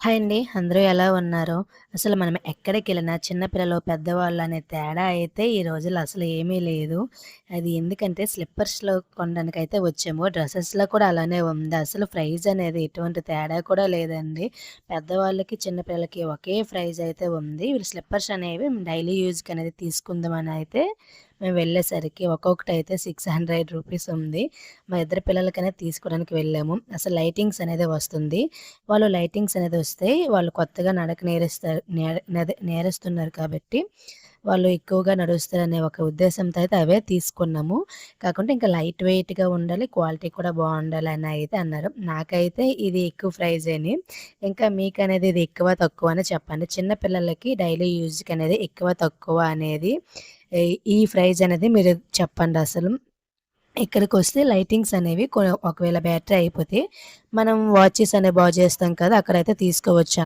Hi అండి. అందరూ ఎలా ఉన్నారు? అసలు మనం ఎక్కడికెళ్ళినా చిన్న పిల్లలు, పెద్దవాళ్ళు అనే తేడా అయితే ఈ రోజుల్లో అసలు ఏమీ లేదు. అది ఎందుకంటే స్లిప్పర్స్‌లో కొనడానికి అయితే వచ్చాము. డ్రెస్సెస్లో కూడా అలానే ఉంది. అసలు ప్రైజ్ అనేది ఎటువంటి తేడా కూడా లేదండి. పెద్దవాళ్ళకి, చిన్నపిల్లలకి ఒకే ప్రైజ్ అయితే ఉంది. వీళ్ళు స్లిప్పర్స్ అనేవి డైలీ యూజ్‌కి అనేది తీసుకుందామని అయితే మేము వెళ్ళేసరికి ఒక్కొక్కటి అయితే సిక్స్ హండ్రెడ్ రూపీస్ ఉంది. మా ఇద్దరు పిల్లలకనేది తీసుకోవడానికి వెళ్ళాము. అసలు లైటింగ్స్ అనేది వస్తుంది. వాళ్ళు లైటింగ్స్ అనేది వస్తే వాళ్ళు కొత్తగా నడక నేరేస్తారు నేర నేరుస్తున్నారు కాబట్టి వాళ్ళు ఎక్కువగా నడుస్తారనే ఒక ఉద్దేశంతో అయితే అవే తీసుకున్నాము. కాకుంటే ఇంకా లైట్ వెయిట్‌గా ఉండాలి, క్వాలిటీ కూడా బాగుండాలి అని అయితే అన్నారు. నాకైతే ఇది ఎక్కువ ప్రైజేని. ఇంకా మీకు అనేది ఇది ఎక్కువ, తక్కువ అని చెప్పండి. చిన్న పిల్లలకి డైలీ యూజ్‌కి అనేది ఎక్కువ, తక్కువ అనేది ఈ ప్రైజ్ అనేది మీరు చెప్పండి అసలు ఇక్కడికి వస్తే లైటింగ్స్ అనేవి ఒకవేళ బ్యాటరీ అయిపోతే మనం వాచెస్ అనేవి బాగు చేస్తాం కదా! అక్కడైతే తీసుకోవచ్చు.